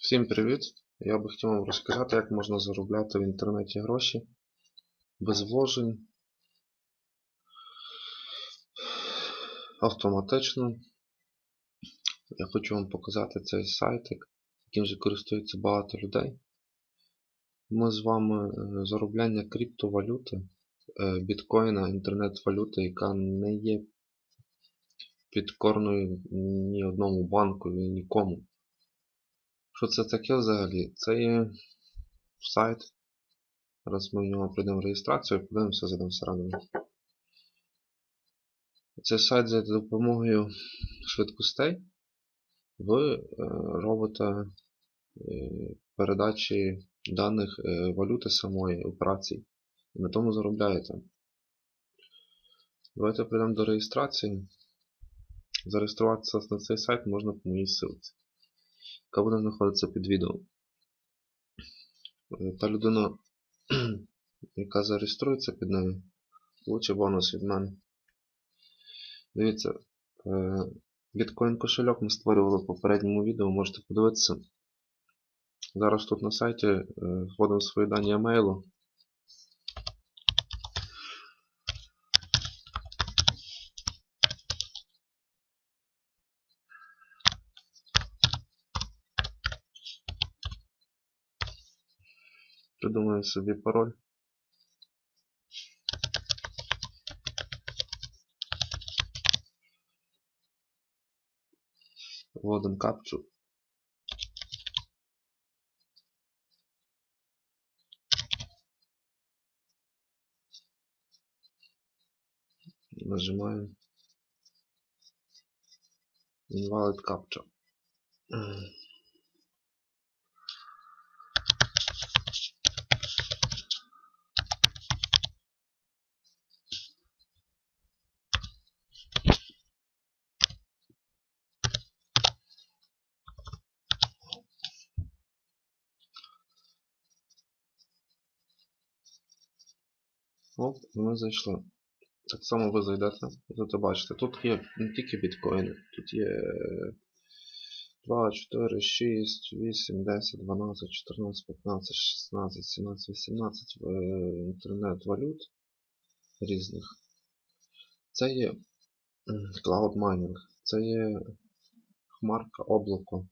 Всім привіт! Я би хотів вам розказати, як можна заробляти в інтернеті гроші без вложень автоматично. Я хочу вам показати цей сайтик, яким же користується багато людей. Ми з вами е, заробляння криптовалюти, е, біткоїна, інтернет-валюти, яка не є підкорною ні одному банку і нікому. Що це таке взагалі? Це є сайт. Зараз ми в нього прийдемо реєстрацію і подивимося зайдемо всередину. Це сайт за допомогою швидкостей. Ви е, робите е, передачі даних е, валюти самої операцій. І на тому заробляєте. Давайте прийдемо до реєстрації. Зареєструватися на цей сайт можна по моїй ссылці яка буде знаходитися під відео. Та людина, яка зареєструється під нею, получить бонус від мене. Дивіться, біткоін кошельок ми створювали в попередньому відео, можете подивитися. Зараз тут на сайті вводимо свої дані емейлу. Придумаю собі пароль. Вводимо капчу. Нажимаем Invalid Captcha. І ми зайшли. Так само ви зайдете, тут бачите, тут є не тільки біткоїни, тут є 2, 4, 6, 8, 10, 12, 14, 15, 16, 17, 18 інтернет-валют різних. Це є Cloud Mining, це є хмарка облако,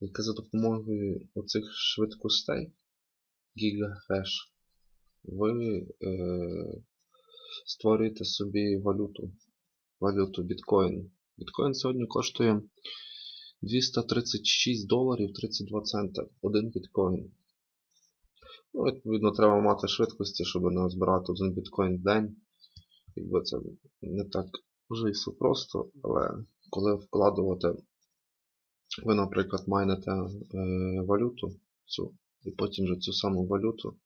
яке за допомогою оцих швидкостей Gigahash ви е, створюєте собі валюту, валюту біткоін. Біткоін сьогодні коштує 236 доларів 32 цента один біткоін. Ну, Відповідно, треба мати швидкості, щоб не збирати один біткоін в день. Якби це не так вже і все просто, але коли вкладувати, ви, наприклад, майнете е, валюту цю, і потім вже цю саму валюту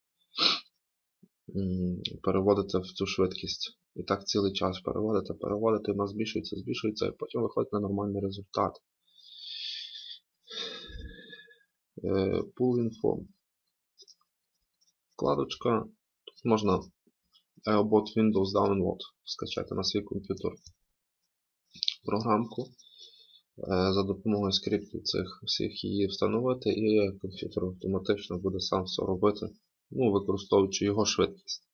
переводите в цю швидкість. І так цілий час переводите, переводите, вона збільшується, збільшується, і потім виходить на нормальний результат. Pool Info. Вкладочка. Тут можна EOBot Windows Download скачати на свій комп'ютер програмку. За допомогою скриптів цих всіх її встановити, і комп'ютер автоматично буде сам все робити ну, використовуючи його швидкість.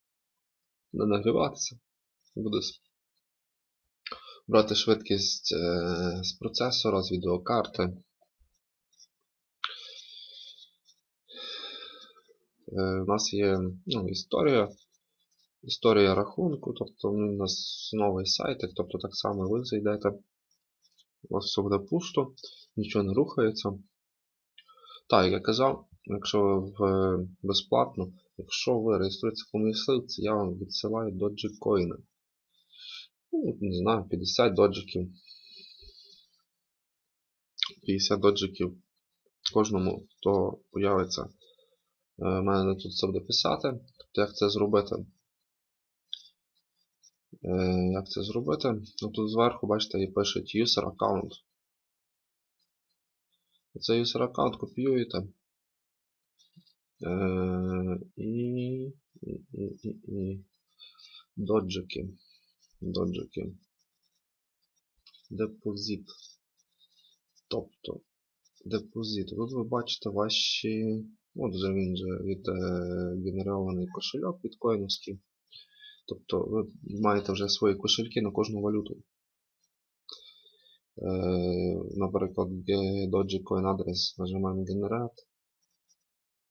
Буде нагріватися, буде брати швидкість е, з процесора, з відеокарти. Е, у нас є ну, історія. Історія рахунку, тобто у нас новий сайтик, тобто так само ви зайдете, у вас все буде пусто, нічого не рухається. Так, як я казав, якщо в безплатно, якщо ви реєструєтеся по моїй я вам відсилаю доджикоїни. Ну, не знаю, 50 доджиків. 50 доджиків кожному, хто появиться. У е, мене тут це буде писати. Тобто як це зробити? Е, як це зробити? Ну, Тут зверху, бачите, і пише user account. Цей user аккаунт копіюєте. Е, і, і, і, і доджики. Доджики. Депозит. Тобто депозит. Тут ви бачите ваші. От вже він же відгенерований кошельок біткоїновський. Тобто ви маєте вже свої кошельки на кожну валюту. Е, наприклад, Ge- Dogecoin адрес нажимаємо Generate.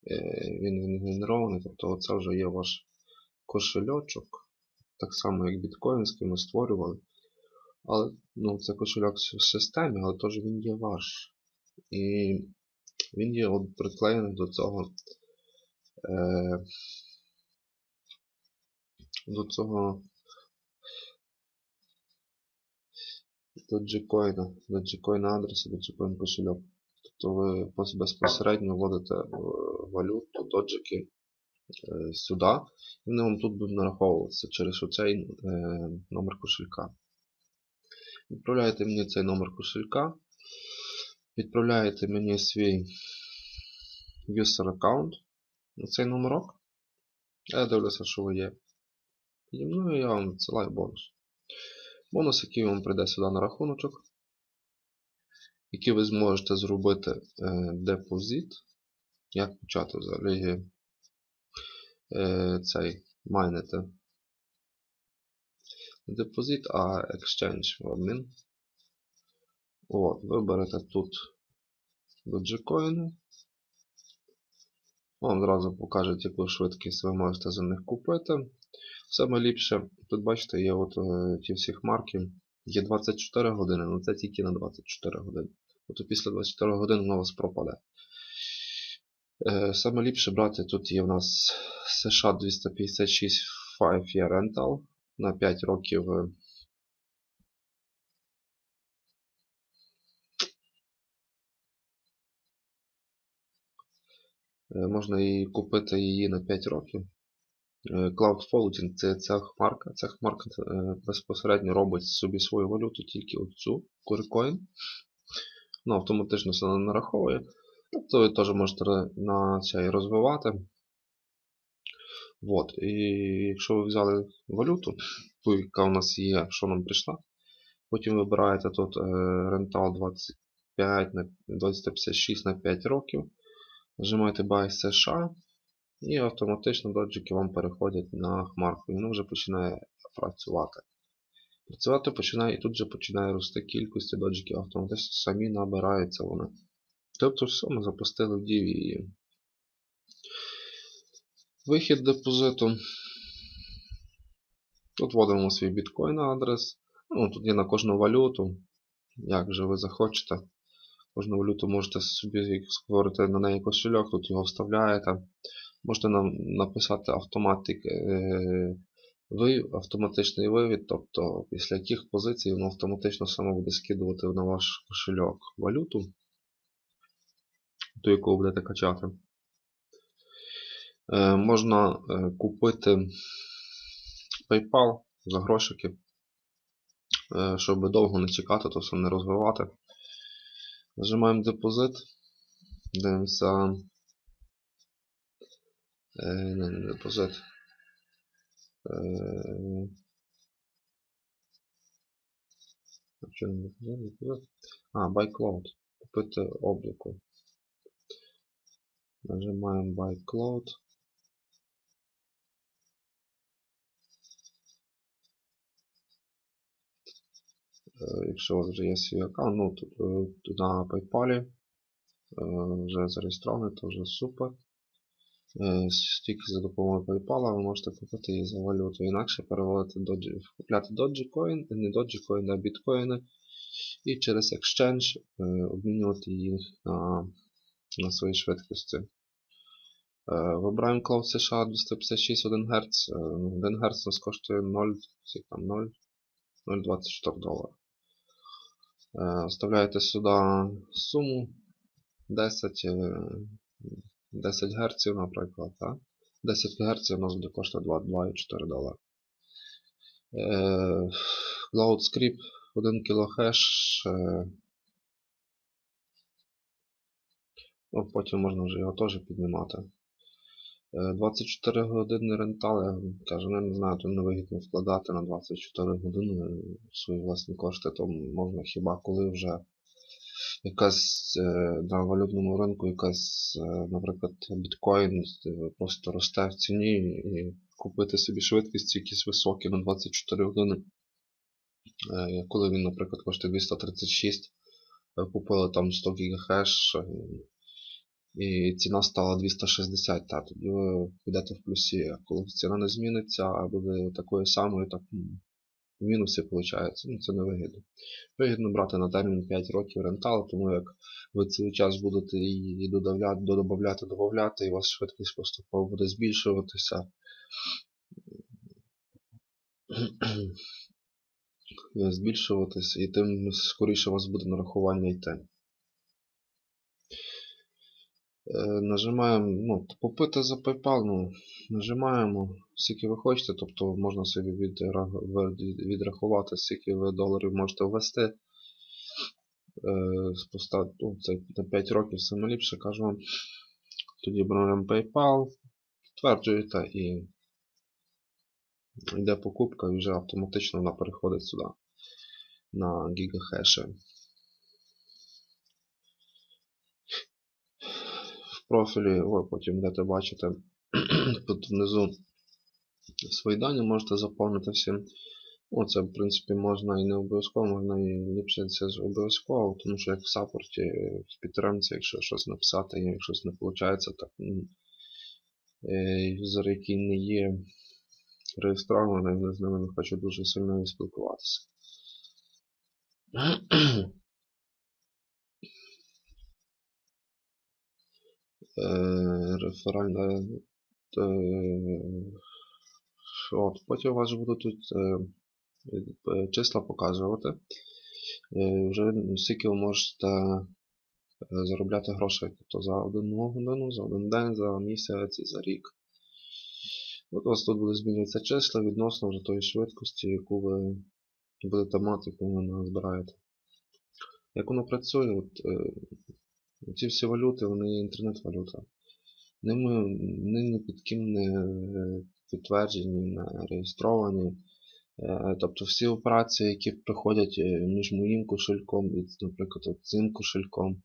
Е, він відгенерований, тобто це вже є ваш кошельочок. Так само, як біткоїнський ми створювали. Але ну, це кошельок в системі, але теж він є ваш. І він є от приклеєний до цього. Е, до цього Dogecoin, Dogecoin адресу, Dogecoin кошельок. Тобто ви безпосередньо вводите е, валюту, доджики е, сюди, і вони вам тут будуть нараховуватися через оцей е, номер кошелька. Відправляєте мені цей номер кошелька, відправляєте мені свій user аккаунт на цей номерок. Я дивлюся, що ви є. І я вам відсилаю бонус. Бонус, який вам прийде сюди на рахуночок, який ви зможете зробити е, депозит. Як почати взагалі е, цей майнити. Депозит, а exchange в обмін. От, виберете тут Dogecoin. Вам зразу покажуть, яку швидкість ви можете за них купити. Саме ліпше, тут бачите, є от е, ті всі хмарки. Є 24 години, але це тільки на 24 години. Тобто після 24 годин воно у вас пропаде. Е, саме ліпше брати тут є в нас США 256 5 year rental на 5 років. е, Е, Можна і купити її на 5 років. Cloud Floating це ця хмарка. Ця хмарка безпосередньо робить собі свою валюту тільки оцю Corecoin. Ну, автоматично все нараховує. Тобто ви теж можете на цей розвивати. От. І якщо ви взяли валюту, ту, яка у нас є, що нам прийшла, потім вибираєте тут е, Rental 25 на 256 на 5 років. Нажимаєте Buy США і автоматично доджики вам переходять на хмарку. І воно вже починає працювати. Працювати починає і тут же починає рости кількість доджиків, автоматично самі набираються вони. Тобто все, ми запустили в дію її. Вихід депозиту. Тут вводимо свій біткоін адрес. Ну, тут є на кожну валюту. Як же ви захочете. Кожну валюту можете собі створити на неї кошельок, тут його вставляєте. Можете нам написати автоматик, е, ви, автоматичний вивід, тобто після яких позицій воно автоматично саме буде скидувати на ваш кошельок валюту, ту, яку будете качати. Е, можна е, купити PayPal за грошики, е, щоб довго не чекати, то все не розвивати. Нажимаємо депозит, дивимося. Е, не, не депозит. А Buy Cloud. Купити обліку. Нажимаємо Buy Cloud. Е, Якщо у вас вже є свій аккаунт, ну, тут, е, на PayPal вже зареєстрований, то вже супер. Е, Тільки за допомогою PayPal ви можете купити її за валюту. Інакше переводити доджі, купляти Dogecoin, не Dogecoin, а біткоїни. І через Exchange е, обмінювати їх на, на свої швидкості. Е, Вибираємо Cloud США 256 1 Гц. 1 Гц нас коштує 0, скільки там, 0, 0,24 долара. Вставляєте сюди суму 10, е, 10 Гц, наприклад. Так? 10 Гц у нас буде коштувати 2,4 долара. Е, Cloud Script 1 кГц. Е, ну, потім можна вже його теж піднімати. Е, 24 години рентал, я кажу, ну, не знаю, то невигідно вкладати на 24 години свої власні кошти, то можна хіба коли вже якась е, на валютному ринку, якась, е, наприклад, біткоін е, просто росте в ціні і купити собі швидкості якісь високі на 24 години. Коли він, наприклад, коштує 236, е, купили там 100 гігахеш, е, і ціна стала 260, та тоді ви підете в плюсі. А коли ціна не зміниться, а буде такою самою, так м, в мінусі виходить. Ну, це не вигідно. Вигідно брати на термін 5 років рентал, тому як ви цілий час будете її додавляти, додавляти, додавати, і у вас швидкість поступово буде збільшуватися. Збільшуватись, і тим скоріше у вас буде нарахування йти. Е, Нажимаємо, ну, попити за PayPal, ну, нажимаємо, скільки ви хочете, тобто можна собі відрахувати, скільки ви доларів можете ввести. Е, ну, це на 5 років саме ліпше, кажу вам. Тоді беремо PayPal, підтверджуєте і йде покупка і вже автоматично вона переходить сюди на гігахеші. Профілі, ви потім будете бачити тут внизу свої дані можете заповнити всі. Ну, це, в принципі, можна і не обов'язково, можна і ліпше це обов'язково, тому що як в саппорті, в підтримці, якщо щось написати, якщо щось не виходить, так е, юзер, який не є реєстрований, з ними не хочуть дуже сильно спілкуватися. Реферальна. е, От, потім у вас же будуть тут е, е, числа показувати. Е, Вже скільки ви можете е, заробляти грошей. Тобто за одну годину, за один день, за місяць і за рік. От у вас тут буде змінюватися числа відносно вже тої швидкості, яку ви будете мати, коли ви назбираєте. Як воно працює, от, е, ці всі валюти, вони інтернет-валюта. Ними вони ні під ким не е, підтверджені, не реєстровані. Е, Тобто всі операції, які проходять е, між моїм кошельком і, наприклад, цим кошельком,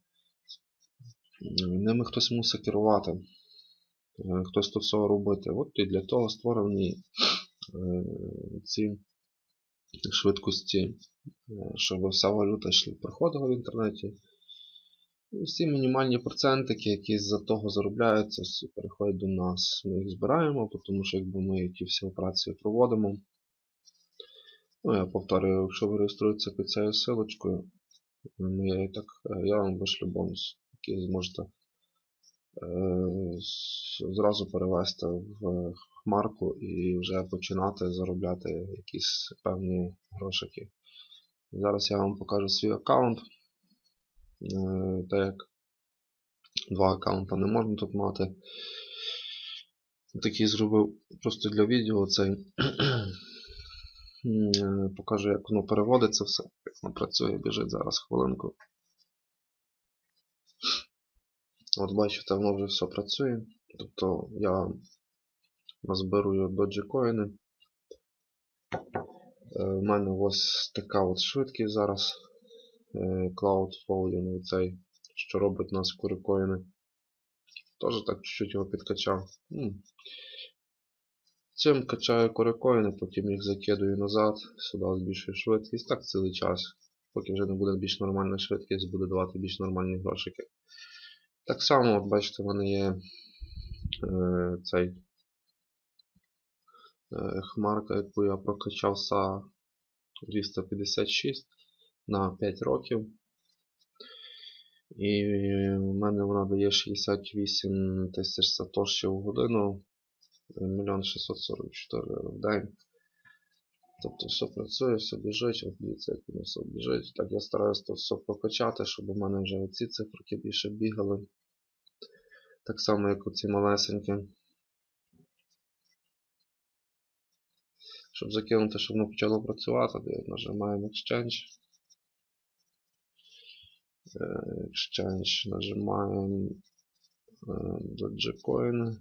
ними хтось мусить керувати, хтось то все робити. От і для того створені ці швидкості, щоб вся валюта проходила в інтернеті. Всі мінімальні процентики, які з-за того заробляються, всі переходять до нас. Ми їх збираємо, тому що якби ми ті всі операції проводимо. Ну, я повторюю, якщо ви реєструєтеся під цією силочкою, ну, я, так, е, я вам вишлю бонус, який зможете е, зразу перевести в хмарку і вже починати заробляти якісь певні грошики. Зараз я вам покажу свій аккаунт. Е, Так як два аккаунта не можна тут мати. Такий зробив просто для відео цей. Е, Покажу, як воно переводиться все, як воно працює, біжить зараз хвилинку. От бачите, воно вже все працює. Тобто я розберу доджикоїни. У мене ось така от швидкість зараз. Е, Cloud Falling, цей, що робить нас курикоїни. Теж так чуть-чуть його підкачав. Цим качаю корикоїни, потім їх закидую назад, сюди збільшую швидкість. Так цілий час. Поки вже не буде більш нормальна швидкість, буде давати більш нормальні грошики. Так само, от бачите, в мене є е, цей е, хмарка, яку я прокачав за 256 на 5 років. І в мене вона дає 68 тисяч сатошів в годину, 1 644 в день. Тобто все працює, все біжить, от дивіться, як воно все біжить. Так я стараюся тут все прокачати, щоб у мене вже оці циферки більше бігали. Так само, як оці малесенькі. Щоб закинути, щоб воно почало працювати, нажимаємо Exchange. Exchange, нажимаємо Dogecoin.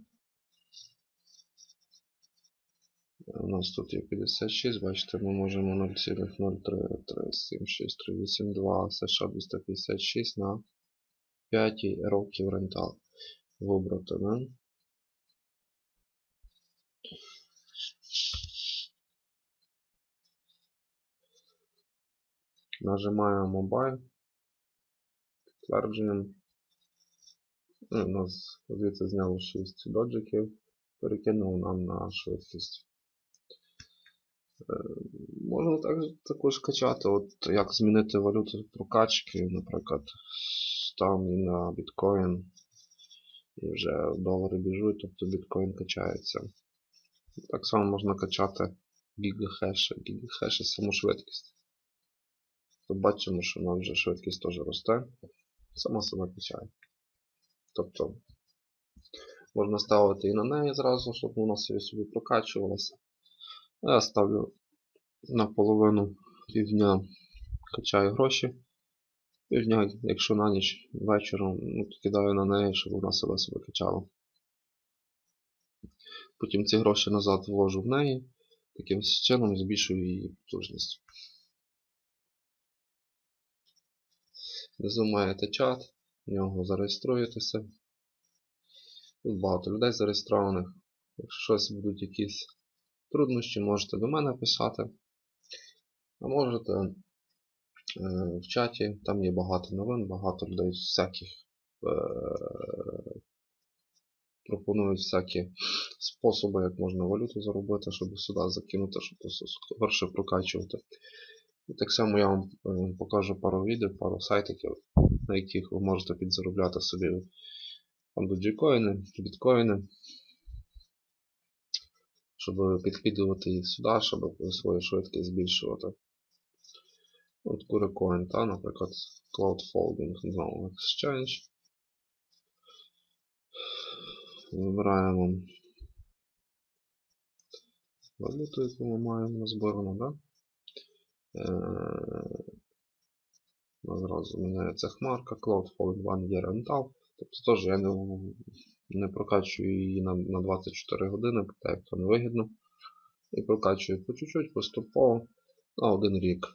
У нас тут є 56, бачите, ми можемо 0,03376382 США 256 на 5 років рентал вибрати, да? Нажимаємо Mobile. Підтверджуємо. Ну, У нас звідси зняло 6 доджиків. Перекинуло нам на швидкість. Е, Можна так, також качати, от як змінити валюту прокачки, наприклад, там і на біткоін. І вже долари біжуть, тобто біткоін качається. Так само можна качати гігахеші. Гігахеші саму швидкість. Тут бачимо, що нам вже швидкість теж росте. Сама себе качає. Тобто можна ставити і на неї зразу, щоб вона собі собі прокачувалася. Я ставлю на половину півдня качаю гроші. Півдня, якщо на ніч вечором, ну, кидаю на неї, щоб вона себе себе качала. Потім ці гроші назад ввожу в неї, таким чином збільшую її потужність. Внизу маєте чат, в нього зареєструєтеся. Тут багато людей зареєстрованих. Якщо щось будуть якісь труднощі, можете до мене писати. А можете е, в чаті, там є багато новин, багато людей всяких е, пропонують всякі способи, як можна валюту заробити, щоб сюди закинути, щоб скорше прокачувати. І так само я вам е, покажу пару відео, пару сайтиків, на яких ви можете підзаробляти собі доджікоїни, біткоїни, щоб підкидувати їх сюди, щоб свою швидкість збільшувати. От Kurecoin, та, наприклад, Cloud Folding, знову Exchange. Вибираємо валюту, яку ми маємо назбирану, да? Е, Зразу міняється хмарка, Cloud Folding One Year Rental. Тобто теж я не, не прокачую її на, на 24 години, так як то не вигідно. І прокачую по чуть-чуть, поступово на один рік.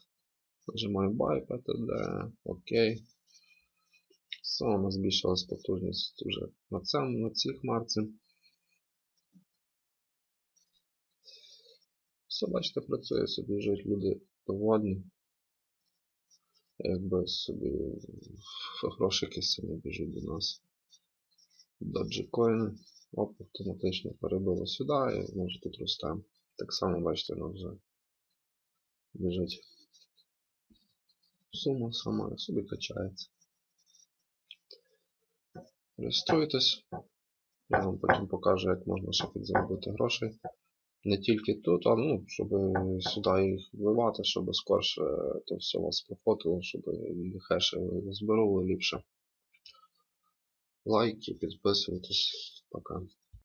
Нажимаю Buy, PTD, ОК. Все, у нас збільшилась потужність вже на, цьому, на цій хмарці. Все, бачите, працює собі, живуть люди довольні. Якби собі грошики самі біжуть до нас. Доджикоїни. Оп, автоматично перебило сюди і ми тут ростемо. Так само, бачите, воно вже біжить. Сума сама собі качається. Реєструйтесь. Я вам потім покажу, як можна ще підзаробити грошей. Не тільки тут, а ну, щоб сюди їх вливати, щоб скорше то все у вас проходило, щоб хеші розбирали ліпше. Лайки, підписуйтесь. Пока.